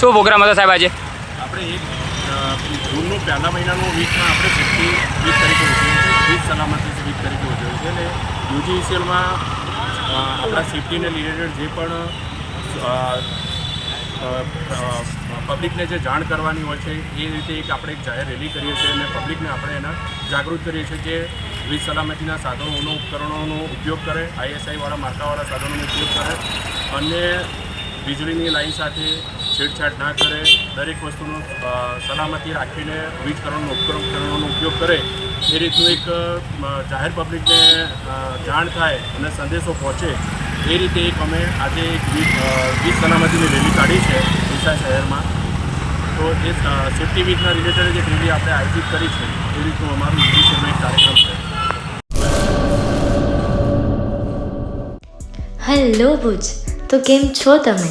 શું પ્રોગ્રામ હતો સાહેબ આજે? આપણે એક જૂનનું પહેલા મહિનાનું વીકમાં આપણે ફિફ્ટી વીક તરીકે વીક સલામતી વીક તરીકે ઉજવ્યું છે. અને યુજીસીએલમાં આપણા સેફ્ટીને રિલેટેડ જે પણ પબ્લિકને જે જાણ કરવાની હોય છે, એ રીતે એક આપણે એક જાહેર રેલી કરીએ છીએ અને પબ્લિકને આપણે એના જાગૃત કરીએ છીએ કે વીજ સલામતીના સાધનોનો, ઉપકરણોનો ઉપયોગ કરે, આઈએસઆઈવાળા માર્કાવાળા સાધનોનો ઉપયોગ કરે અને વીજળીની લાઈન સાથે છેડછાડ ના કરે, દરેક વસ્તુનો સલામતી રાખીને વીજ કરણનો ઉપકરણોનો ઉપયોગ કરે, એ રીતનું એક જાહેર પબ્લિકને જાણ થાય અને સંદેશો પહોંચે, એ રીતે એક અમે આજે એક વીજ સલામતીની રેલી કાઢી છે ડીસા શહેરમાં. તો એ સેફ્ટી વીજના રિલેટેડ એક રેલી આપણે આયોજિત કરી છે, એ રીતનું અમારું યુજીસીનો એક કાર્યક્રમ છે. હેલો ભુજ, તો કેમ છો તમે?